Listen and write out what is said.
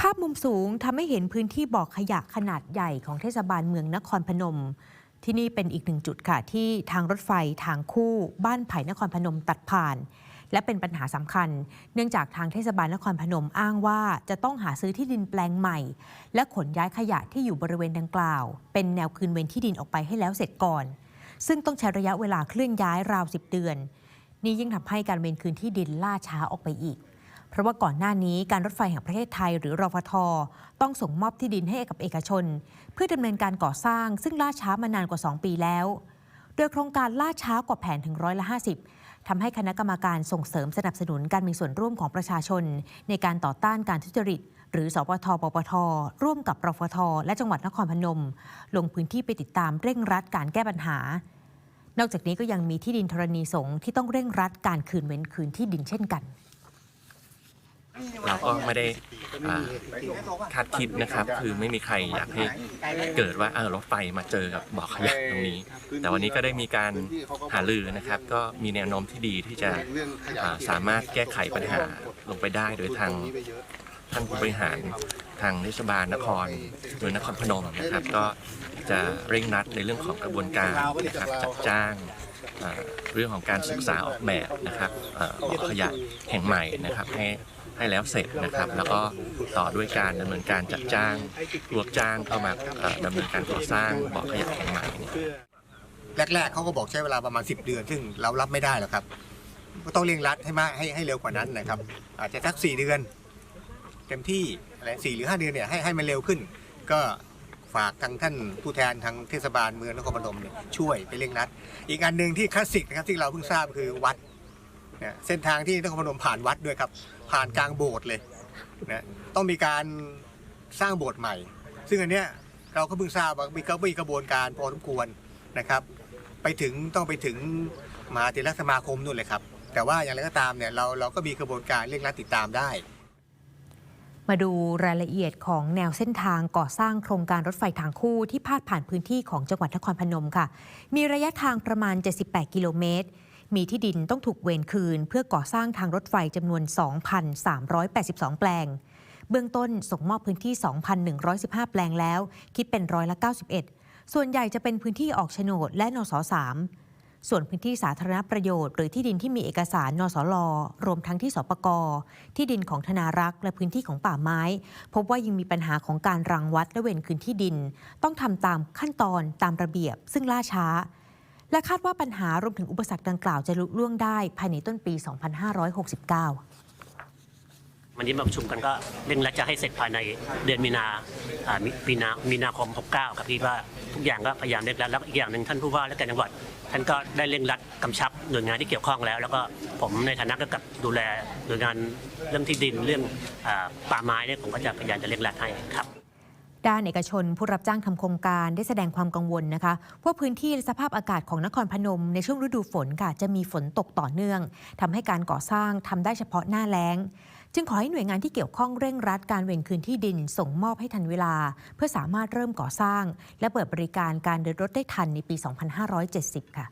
ภาพมุมสูงทำให้เห็นพื้นที่บ่อขยะขนาดใหญ่ของเทศบาลเมืองนครพนม ที่นี่เป็นอีกหนึ่งจุดค่ะ ที่ทางรถไฟทางคู่บ้านไผ่นครพนมตัดผ่าน และเป็นปัญหาสำคัญ เนื่องจากทางเทศบาลนครพนมอ้างว่าจะต้องหาซื้อที่ดินแปลงใหม่ และขนย้ายขยะที่อยู่บริเวณดังกล่าว เป็นแนวคืนเว้นที่ดินออกไปให้แล้วเสร็จก่อน ซึ่งต้องใช้ระยะเวลาเคลื่อนย้ายราว 10 เดือน นี่ยิ่งทำให้การเว้นคืนที่ดินล่าช้าออกไปอีก เพราะว่าก่อนหน้านี้การรถไฟแห่งประเทศไทยหรือรฟท ต้องส่งมอบที่ดินให้กับเอกชน เพื่อดำเนินการก่อสร้าง ซึ่งล่าช้ามานานกว่า 2 ปีแล้ว โดยโครงการล่าช้ากว่าแผนถึงร้อยละ50ทำให้คณะกรรมการส่งเสริมสนับสนุนการมีส่วนร่วมของประชาชน ในการต่อต้านการทุจริตหรือ สปท ปปท ร่วมกับรฟท และจังหวัดนครพนม ลงพื้นที่ไปติดตามเร่งรัดการแก้ปัญหา นอกจากนี้ก็ยังมีที่ดินธรณีสงฆ์ที่ต้องเร่งรัดการคืนเว้นคืนที่ดินเช่นกัน เราก็ไม่ได้อ่าคาดคิดนะครับ คือไม่มีใครอยากให้เกิดว่าเออรถไฟมาเจอกับบ่อขยะตรงนี้ แต่วันนี้ก็ได้มีการหารือนะครับ ก็มีแนวโน้มที่ดีที่จะอ่าสามารถแก้ไขปัญหาลงไปได้โดยทางท่านผู้บริหารทางเทศบาลนครโดยนครพนมนะครับ ก็จะเร่งรัดในเรื่องของกระบวนการนะครับจัดจ้างอ่าเรื่องของการศึกษาออกแบบนะครับอ่าบ่อขยะแห่งใหม่นะครับให้ ให้แล้วเสร็จนะครับ แล้วก็ต่อด้วยการดำเนินการจัดจ้างรวบจ้างเข้ามาเอ่อดำเนินการก่อสร้างบ่อขยะแห่งใหม่แรกๆเขาก็บอกใช้เวลาประมาณ 10 เดือน ซึ่งเรารับไม่ได้หรอกครับก็ต้องเร่งรัดให้มากให้ให้เร็วกว่านั้นนะครับ อาจจะสัก 4 เดือน เต็มที่อะไรสี่หรือ 5 เดือนเนี่ยให้ให้มันเร็วขึ้น ก็ฝากทางท่านผู้แทนทางเทศบาลเมืองนครพนมเนี่ยช่วยไปเร่งรัด อีกอันหนึ่งที่คลาสสิกนะครับที่เราเพิ่งทราบคือวัด นี่ยเส้นทางที่นครพนมผ่านวัดด้วยครับ ผ่านกลางโบสถ์เลยนะต้องมีการสร้างโบสถ์ใหม่ ซึ่งอันเนี้ยเราก็เพิ่งทราบว่ามีก็มีกระบวนการพอสมควรนะครับ ไปถึงต้องไปถึงมหาเถรสมาคมนู่นเลยครับ แต่ว่าอย่างไรก็ตามเนี่ยเราเราก็มีกระบวนการเร่งรัดติดตามได้มาดูรายละเอียดของแนวเส้นทางก่อสร้างโครงการรถไฟทางคู่ที่พาดผ่านพื้นที่ของจังหวัดนครพนมค่ะ มีระยะทางประมาณ 78 กิโลเมตร มีที่ดินต้องถูกเวรคืน เพื่อก่อสร้างทางรถไฟจำนวน 2,382 แปลง เบื้องต้นส่งมอบพื้นที่ 2,115 แปลงแล้ว คิดเป็นร้อยละ 91 ส่วนใหญ่จะเป็นพื้นที่ออกโฉนดและนสสามส่วนพื้นที่สาธารณประโยชน์หรือที่ดินที่มีเอกสารนสลรวมทั้งที่สปกที่ดินของธนารักษ์และพื้นที่ของป่าไม้ พบว่ายังมีปัญหาของการรังวัดและเว้นคืนที่ดิน ต้องทำตามขั้นตอนตามระเบียบ ซึ่งล่าช้า และคาดว่าปัญหารวมถึงอุปสรรคดังกล่าวจะลุล่วงได้ภายในต้นปี 2569วันนี้มาประชุมกันก็เร่งรัดจะให้เสร็จภายในเดือนมีนาอ่ามิมีนามีนาคม 69 ครับพี่ว่าทุกอย่างก็พยายามเร่งรัดแล้วอีกอย่างหนึ่งท่านผู้ว่าและการจังหวัด ท่านก็ได้เร่งรัดกำชับหน่วยงานที่เกี่ยวข้องแล้ว แล้วก็ผมในฐานะก็กับดูแลหน่วยงานเรื่องที่ดินเรื่องอป่าไม้เนี่ยผมก็จะพยายามจะเร่งรัดให้ครับ ด้านเอกชนผู้รับจ้างทำโครงการได้แสดงความกังวลนะคะว่าพื้นที่สภาพอากาศของนครพนม ในช่วงฤดูฝนค่ะจะมีฝนตกต่อเนื่องทำให้การก่อสร้างทำได้เฉพาะหน้าแล้ง จึงขอให้หน่วยงานที่เกี่ยวข้องเร่งรัดการเวนคืนที่ดินส่งมอบให้ทันเวลา เพื่อสามารถเริ่มก่อสร้าง และเปิดบริการการเดินรถได้ทันในปี 2570 ค่ะ